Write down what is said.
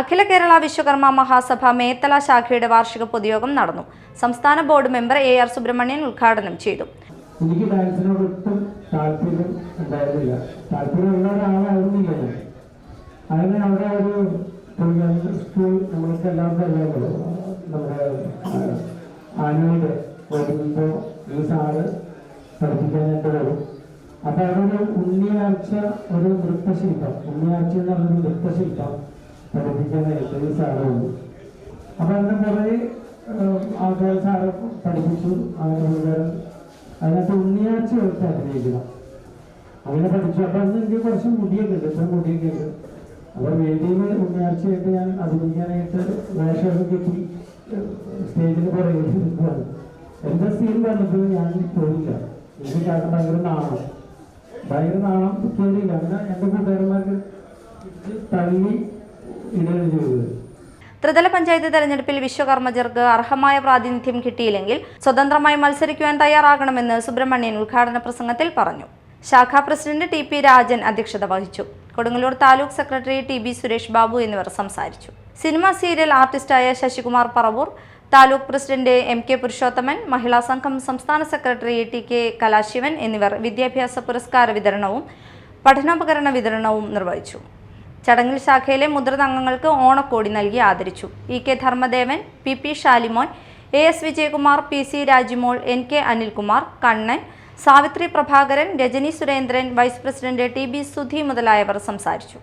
അഖില കേരള വിശ്വകർമ്മ മഹാസഭ മേത്തല ശാഖയുടെ വാർഷിക പൊതുയോഗം നടന്നു. സംസ്ഥാന board member A R Subrahmanyan ഉദ്ഘാടനം ചെയ്തു. എനിക്ക് ഡാൻസിനോട് ഒട്ടും താല്പര്യം ഉണ്ടായിരുന്നില്ല. താല്പര്യമുള്ള ഒരാളായിരുന്നില്ല അതിന് അവിടെ ഒരു സ്കൂൾ നമ്മൾക്ക് എല്ലാവർക്കും അറിയാമല്ലോ. നമ്മുടെ ആനുവൽ വരുമ്പോൾ ഈ സാറ് പഠിപ്പിക്കാനായിട്ട് വരും. അപ്പൊ അവിടെ ഒരു ഉണ്ണിയാഴ്ച ഒരു നൃത്തശില്പം. ഉണ്ണിയാഴ്ച എന്ന് പറഞ്ഞൊരു നൃത്തശില്പം. പഠിപ്പിക്കാനായിട്ട് ഈ സാറ് വന്നു അപ്പൊ അങ്ങനെ കുറേ ആൾക്കാർ സാറ് പഠിപ്പിച്ചു അങ്ങനെ പുള്ളിക്കാരൻ അതിനകത്ത് ഉണ്ണിയാഴ്ച എടുത്ത് അഭിനയിക്കണം അങ്ങനെ പഠിച്ചു അപ്പൊ അന്ന് എനിക്ക് കുറച്ച് മുടിയൊക്കെ ഉണ്ട് ഇത്ര മുടിയൊക്കെ ഉണ്ട് അപ്പൊ വേദിയിൽ ഉണ്ണിയാഴ്ചയായിട്ട് ഞാൻ അഭിനയിക്കാനായിട്ട് വേഷമൊക്കെ കിട്ടി സ്റ്റേജിൽ പുറകെ നിൽക്കുകയാണ് എന്റെ സീൻ വന്നപ്പോൾ ഞാൻ പോയില്ല എനിക്ക് കാരണം ഭയങ്കര നാണം ഭയങ്കര നാണം. തോന്നിയില്ല അങ്ങനെ എന്റെ കൂട്ടുകാരന്മാർക്ക് തള്ളി ത്രിതല പഞ്ചായത്ത് തെരഞ്ഞെടുപ്പിൽ വിശ്വകർമ്മജർക്ക് അർഹമായ പ്രാതിനിധ്യം കിട്ടിയില്ലെങ്കിൽ സ്വതന്ത്രമായി മത്സരിക്കുവാൻ തയ്യാറാകണമെന്ന് സുബ്രഹ്മണ്യൻ ഉദ്ഘാടന പ്രസംഗത്തിൽ പറഞ്ഞു. ശാഖാ പ്രസിഡന്റ് ടി പി രാജൻ അധ്യക്ഷത വഹിച്ചു. Kodungallur taluk secretary T B Suresh Babu എന്നിവർ സംസാരിച്ചു. Cinema serial ആർട്ടിസ്റ്റായ Sasikumar Paravur taluk president M K Purushothaman Mahila Sangham സംസ്ഥാന സെക്രട്ടറി ടി കെ കലാശിവൻ എന്നിവർ വിദ്യാഭ്യാസ പുരസ്കാര വിതരണവും പഠനോപകരണ വിതരണവും നിർവഹിച്ചു. ചടങ്ങിൽ ശാഖയിലെ മുതിർന്ന അംഗങ്ങൾക്ക് ഓണക്കോടി നൽകി ആദരിച്ചു. E K Dharmadevan P P Shalimon A S Vijayakumar P C Rajimol N K Anilkumar Kannan Savitri Prabhakaran Rajani Surendran vice president T B Sudhi മുതലായവർ സംസാരിച്ചു.